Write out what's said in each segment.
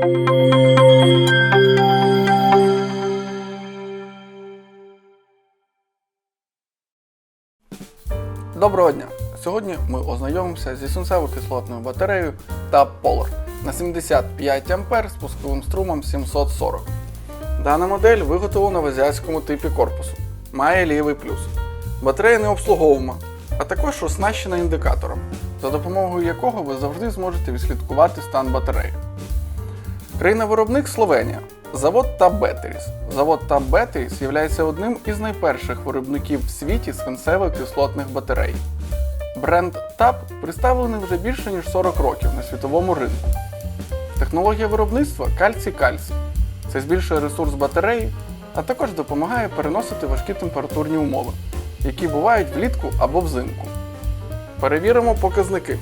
Доброго дня! Сьогодні ми ознайомимося зі свинцево-кислотною батареєю та Polar на 75 А з пусковим струмом 740. Дана модель виготовлена в азіатському типі корпусу. Має лівий плюс. Батарея не обслуговуема, а також оснащена індикатором, за допомогою якого ви завжди зможете відслідкувати стан батареї. Країна-виробник Словенія. Завод Batteries. Завод Batteries є одним із найперших виробників в світі свинцевих кислотних батарей. Бренд Tab представлений вже більше ніж 40 років на світовому ринку. Технологія виробництва кальцій-кальцій. Це збільшує ресурс батареї, а також допомагає переносити важкі температурні умови, які бувають влітку або взимку. Перевіримо показники.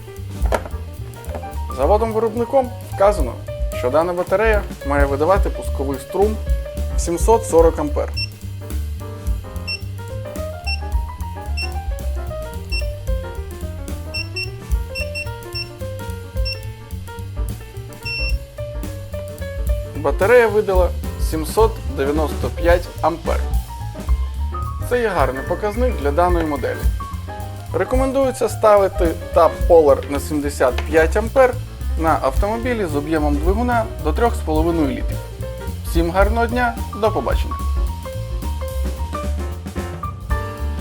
Заводом-виробником вказано, що дана батарея має видавати пусковий струм 740 А. Батарея видала 795 А. Це є гарний показник для даної моделі. Рекомендується ставити Tab Polar на 75 А на автомобілі з об'ємом двигуна до 3,5 літрів. Всім гарного дня, до побачення!